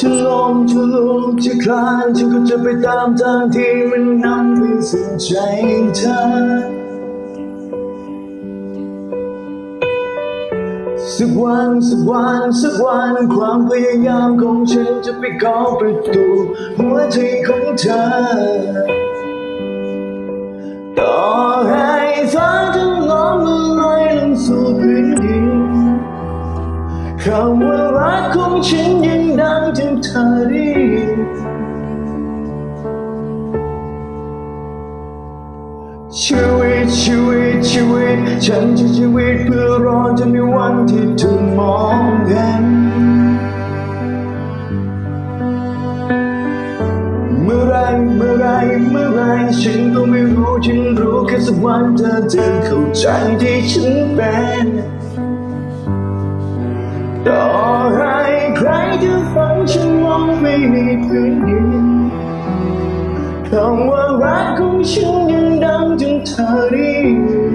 จะลุกจะคลานฉันก็จะไปตามทางที่มันนำไปสู่ใจเธอสักวันสักวันสักวันความพยายามของฉันจะไปเคาะประตูหัวใจของเธอ ต่อให้ฟ้าจะล้อมละลายลงสู่พื้นดินคำว่า ชีวิตชีวิตชีวิต ฉันจะชีวิตเพื่อรอจนมีวันที่เธอมองเห็น เมื่อไรเมื่อไรเมื่อไรฉันก็ไม่รู้ฉันรู้แค่สักวันเธอจะเข้าใจที่ฉันเป็นต่อให้ใครจะฟังฉันมองไม่มีพื้นดิน คำว่ารักของฉันยังดังจนเธอได้ยิน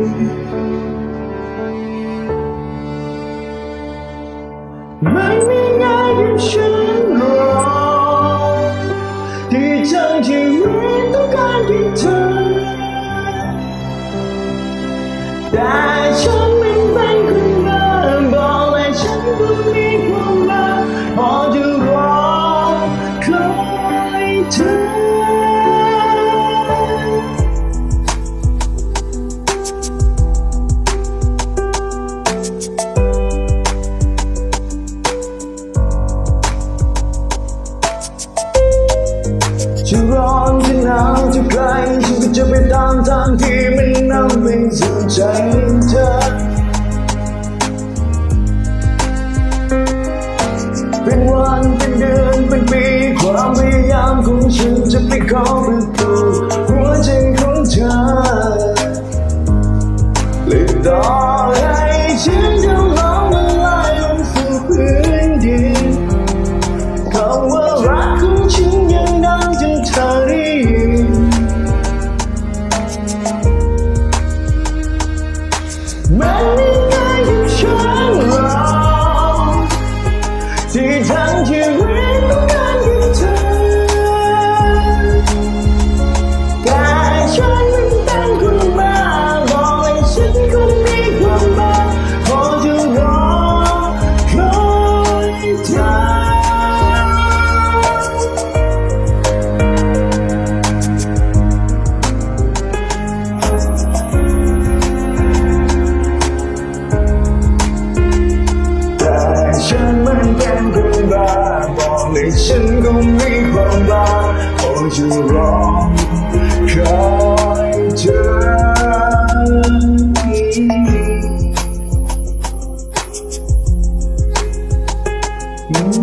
ไม่มีง่ายอย่างฉันหรอกที่ทั้งชีวิตต้องการเพียงเธอแต่ฉันไม่เป็นคนบ้าบอกเลยฉันก็มีความรักพอจะรอคอยเธอ จะร้อนจะหนาวจะไกลฉันก็จะไปตามทางที่มันนำไปสู่ใจเธอเป็นวันเป็นเดือนเป็นปีความพยายามของฉันจะไปขอประตูหัวใจของเธอและต่อใที่ทั้งันเป็นเรื่องบ้าบอกเลยฉันก็มีความรักคงจะรอคอยเธออืม